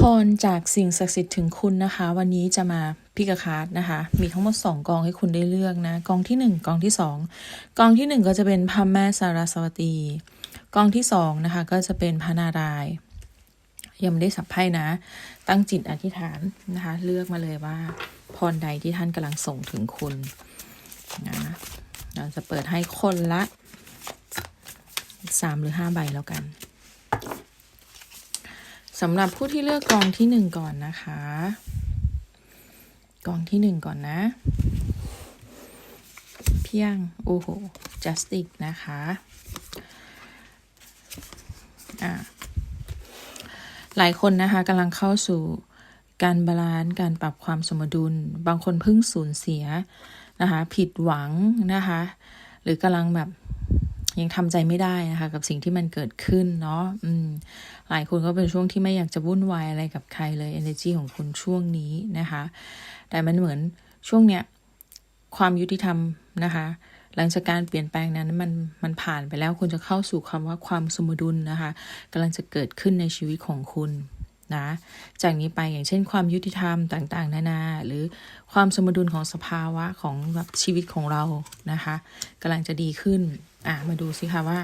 พรจากสิ่งศักดิ์สิทธิ์ถึงคุณนะคะ วันนี้จะมาพิกาคาร์ดนะคะ มีทั้งหมด 2 กองให้คุณได้เลือกนะ กองที่ 1 กองที่ 2 กองที่ 1 ก็จะเป็นพระแม่สารสวตี กองที่2นะคะก็จะเป็นพระนารายณ์ยังไม่ได้สับไพ่นะ ตั้งจิตอธิษฐานนะคะ เลือกมาเลยว่าพรใดที่ท่านกำลังส่งถึงคุณนะเราจะเปิดให้คนละ 3 หรือ 5 ใบแล้วกัน สำหรับผู้ที่เลือกกองที่หนึ่งก่อนนะคะ กองที่หนึ่งก่อนนะ เพียง โอ้โห justice นะคะอ่าหลายคนนะคะกำลังเข้าสู่การบาลานซ์การปรับความสมดุล บางคนเพิ่งสูญเสียนะคะ ผิดหวังนะคะ หรือกำลังแบบ ยังทำใจไม่ได้นะคะ กับสิ่งที่มันเกิดขึ้นเนาะอืมหลายคนก็เป็นช่วงที่ไม่อยากจะวุ่นวายอะไรกับใครเลย energy ของคุณช่วงนี้นะคะ แต่มันเหมือนช่วงเนี้ยความยุติธรรมนะคะ หลังจากการเปลี่ยนแปลงนั้นมันมันผ่านไปแล้วคุณจะเข้าสู่คำว่าความสมดุลนะคะกำลังจะเกิดขึ้นในชีวิตของคุณ นะจากนี้ไปอย่างเช่นความยุติธรรมต่างๆ นานาหรือความสมดุลของสภาวะของแบบชีวิตของเรานะคะกำลังจะดีขึ้นอะมาดูสิคะว่า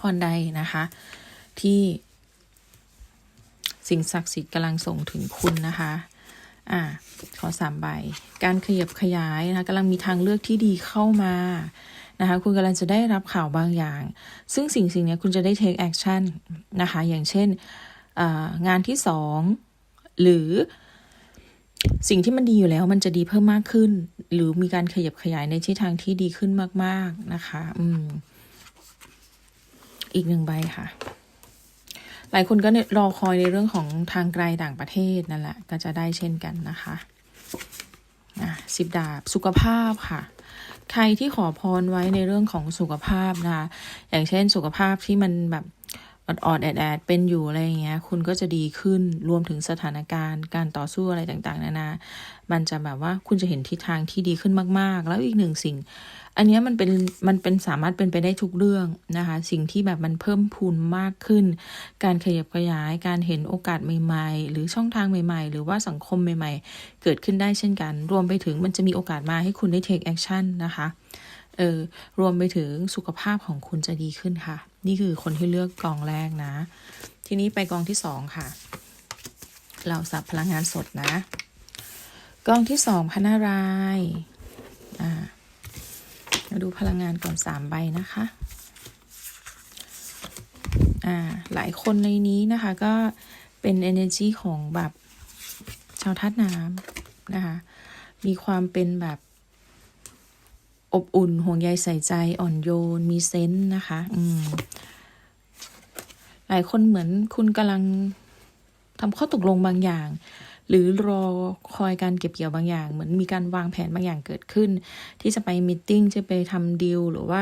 พรใดนะคะ ที่สิ่งศักดิ์สิทธิ์กำลังส่งถึงคุณนะคะอ่าขอสามใบ การขยับขยายนะคะกำลังมีทางเลือกที่ดีเข้ามานะคะคุณกำลังจะได้รับข่าวบางอย่าง ซึ่งสิ่งสิ่งนี้คุณจะได้ take action นะคะ อย่างเช่น งานที่สองหรือสิ่งที่มันดีอยู่แล้วมันจะดีเพิ่มมากขึ้น หรือมีการขยับขยายในทิศทางที่ดีขึ้นมาก ๆนะคะ อืม อีกหนึ่งใบค่ะ หลายคนก็รอคอยในเรื่องของทางไกลต่างประเทศนั่นแหละ ก็จะได้เช่นกันนะคะนะสิบดาบสุขภาพค่ะ ใครที่ขอพรไว้ในเรื่องของสุขภาพนะคะอย่างเช่นสุขภาพที่มันแบบ อดๆแอดๆเป็นอยู่อะไรอย่างเงี้ย คุณก็จะดีขึ้นรวมถึงสถานการณ์ การต่อสู้อะไรต่างๆ นานา มันจะแบบว่าคุณจะเห็นทิศทางที่ดีขึ้นมาก ๆ แล้วอีกหนึ่งสิ่ง อันนี้มันเป็นมันเป็นสามารถเป็นไปได้ทุกเรื่องนะคะ สิ่งที่แบบมันเพิ่มพูนมากขึ้น การขยับขยาย การเห็นโอกาสใหม่ ๆ หรือช่องทางใหม่ ๆ หรือว่าสังคมใหม่ ๆ เกิดขึ้นได้เช่นกัน รวมไปถึงมันจะมีโอกาสมาให้คุณได้ take action นะคะ เออรวมไปถึงสุขภาพของคุณจะดีขึ้นค่ะ นี่คือคนที่เลือกกองแรกนะ ทีนี้ไปกองที่สองค่ะ เราสับพลังงานสดนะ กองที่สองพนารายอ่ามาดูพลังงานก่อนสามใบนะคะอ่าหลายคนในนี้นะคะก็เป็น energy ของแบบชาวทัดน้ำนะคะ มีความเป็นแบบ อบอุ่นห่วงใยใส่ใจอ่อนโยน มีเซนส์นะคะ อืม หลายคนเหมือนคุณกำลังทำข้อตกลงบางอย่าง หรือรอคอยการเก็บเกี่ยวบางอย่าง เหมือนมีการวางแผนบางอย่างเกิดขึ้น ที่จะไปมิ팅จะไปทำดีลหรือว่า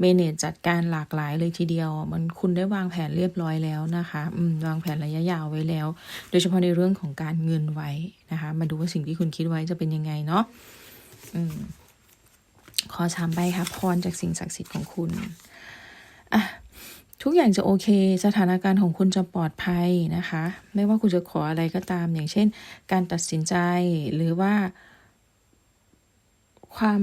เมเนจจัดการหลากหลายเลยทีเดียว มันคุณได้วางแผนเรียบร้อยแล้วนะคะอืมวางแผนระยะยาวไว้แล้ว โดยเฉพาะในเรื่องของการเงินไว้นะคะ มาดูว่าสิ่งที่คุณคิดไว้จะเป็นยังไงเนาะอืม ขอสามใบค่ะพรจากสิ่งศักดิ์สิทธิ์ของคุณอะทุกอย่างจะโอเค สถานการณ์ของคุณจะปลอดภัยนะคะ ไม่ว่าคุณจะขออะไรก็ตาม อย่างเช่น การตัดสินใจหรือว่า ความ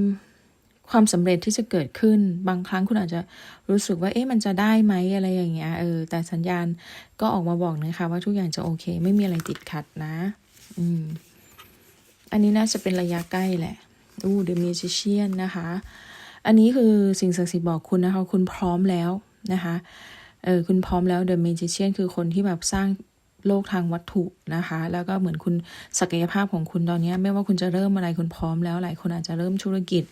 ความสำเร็จที่จะเกิดขึ้น บางครั้งคุณอาจจะรู้สึกว่า เอ๊ะมันจะได้ไหมอะไรอย่างเงี้ยเออแต่สัญญาณก็ออกมาบอกนะคะ ว่าทุกอย่างจะโอเค ไม่มีอะไรติดขัดนะ อืม อันนี้น่าจะเป็นระยะใกล้แหละ อู้เดอะมิจิเชียนนะคะ อันนี้คือสิ่งศักดิ์สิทธิ์บอกคุณนะคะ คุณพร้อมแล้วนะคะเออคุณพร้อมแล้วเดอะมิจิเชียนคือคนที่แบบสร้างโลกทางวัตถุนะคะ แล้วก็เหมือนคุณศักยภาพของคุณตอนนี้ ไม่ว่าคุณจะเริ่มอะไรคุณพร้อมแล้วหลายคนอาจจะเริ่มธุรกิจ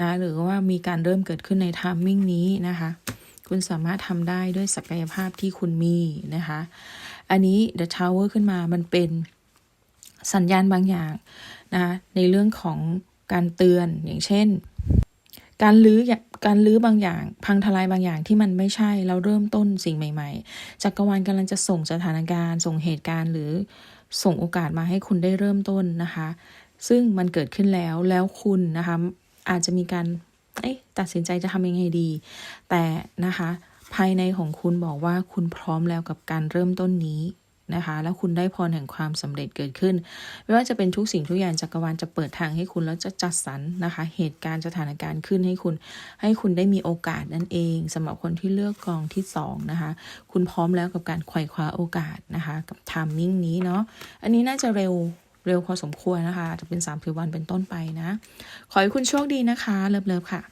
นะหรือว่ามีการเริ่มเกิดขึ้นในทามมิ่งนี้นะคะ คุณสามารถทำได้ด้วยศักยภาพที่คุณมีนะคะ อันนี้ The Tower ขึ้นมามันเป็นสัญญาณบางอย่างนะะในเรื่องของ การเตือนอย่างเช่น การลื้อการลื้อบางอย่าง พังทลายบางอย่างที่มันไม่ใช่เราเริ่มต้นสิ่งใหม่ ๆจักรวาลกำลังจะส่งสถานการณ์ ส่งเหตุการณ์หรือส่งโอกาสมาให้คุณได้เริ่มต้นนะคะ ซึ่งมันเกิดขึ้นแล้วแล้วคุณนะคะอาจจะมีการตัดสินใจจะทำยังไงดี แต่นะคะ ภายในของคุณบอกว่าคุณพร้อมแล้วกับการเริ่มต้นนี้ นะคะ แล้วคุณได้พรแห่งความสำเร็จเกิดขึ้น ไม่ว่าจะเป็นทุกสิ่งทุกอย่างจักรวาลจะเปิดทางให้คุณแล้วจะจัดสรรนะคะ เหตุการณ์สถานการณ์ขึ้นให้คุณ ให้คุณได้มีโอกาสนั่นเองสำหรับคนที่เลือกกองที่สองนะคะ คุณพร้อมแล้วกับการไขว่คว้าโอกาสนะคะกับทามมิ่งนี้เนาะอันนี้น่าจะเร็วเร็วพอสมควรนะคะ จะเป็น3ามสิวันเป็นต้นไปนะ ขอให้คุณโชคดีนะคะ เลิฟๆค่ะ